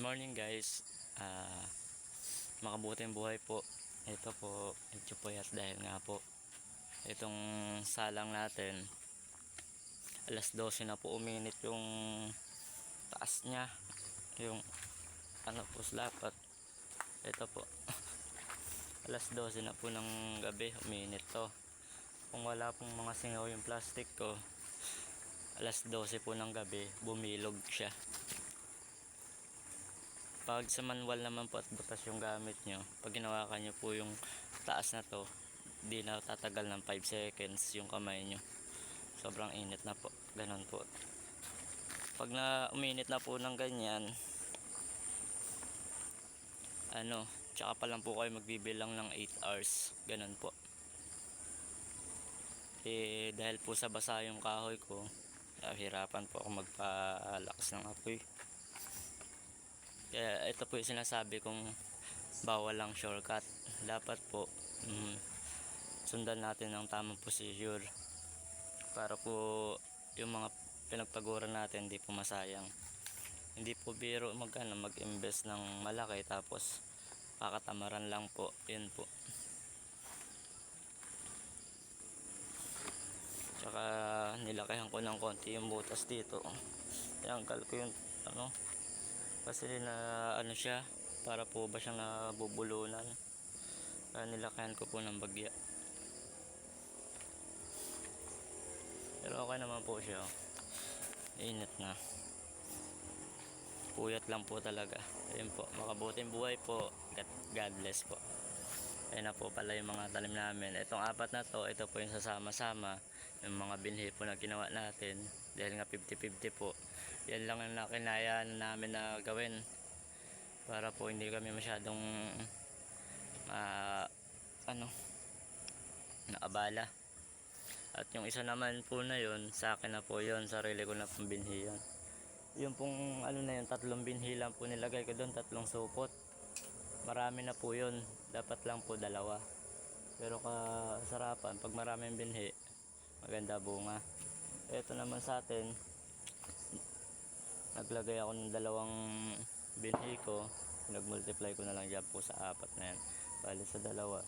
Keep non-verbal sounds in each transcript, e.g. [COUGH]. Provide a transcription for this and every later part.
morning guys. Ah, makabuting buhay po. Ito po, medyo puyat dahil nga po itong salang natin alas 12 na po uminit yung taas niya yung ano po slapat ito po [LAUGHS] alas 12 na po ng gabi uminit to kung wala pong mga singaw yung plastic ko alas 12 po ng gabi bumilog siya pag sa manual naman po at butas yung gamit nyo pag ginawakan nyo po yung taas na to di na tatagal ng 5 seconds yung kamay nyo. Sobrang init na po ganon po. Pag na uminit na po ng ganyan ano tsaka pa lang po kayo magbibilang ng 8 hours ganon po. Eh dahil po sa basa yung kahoy ko hirapan po ako magpalakas ng apoy kaya ito po yung sinasabi kong bawal lang shortcut. Dapat po mm, sundan natin ang tamang procedure para po yung mga pinagpaguran natin hindi po masayang. Hindi po biro mag, ano, mag-invest ng malaki tapos kakatamaran lang po. Yun po. Tsaka nilakihan ko ng konti yung butas dito. Tanggal ko yung ano kasi na ano siya para po ba siyang nabubulunan? Kaya nilakihan ko po ng bagya. Pero okay naman po siya oh. init na. Puyat lang po talaga. Ayun po makabuting buhay po. God bless po. Ayun na po pala yung mga talim namin. Itong apat na to ito po yung sasama-sama yung mga binhi po na ginawa natin. Dahil nga 50-50 po. Yan lang ang nakinaya namin na gawin para po hindi kami masyadong ma ano naabala. At yung isa naman po na yun sa akin na po yun sarili ko na pong binhi yun. Yung pong ano na yun tatlong binhi lang po nilagay ko doon tatlong supot. Marami na po yun. Dapat lang po dalawa. Pero kasarapan pag maraming binhi maganda bunga. Ito naman sa atin naglagay ako ng dalawang binhi ko nag-multiply ko na lang dyan po sa apat na yan. Bali sa dalawa.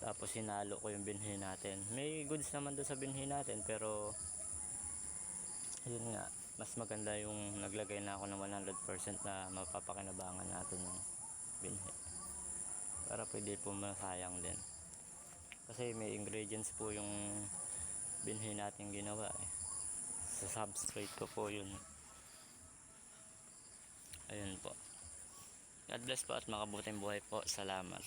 Tapos hinalo ko yung binhi natin. May goods naman doon sa binhi natin pero yun nga mas maganda yung naglagay na ako ng 100% na mapapakinabangan natin yung binhi. Para pwede po masayang din. Kasi may ingredients po yung binhi natin ginawa eh. Sa substrate ko po yun. Ayun po. God bless po at makabuting buhay po. Salamat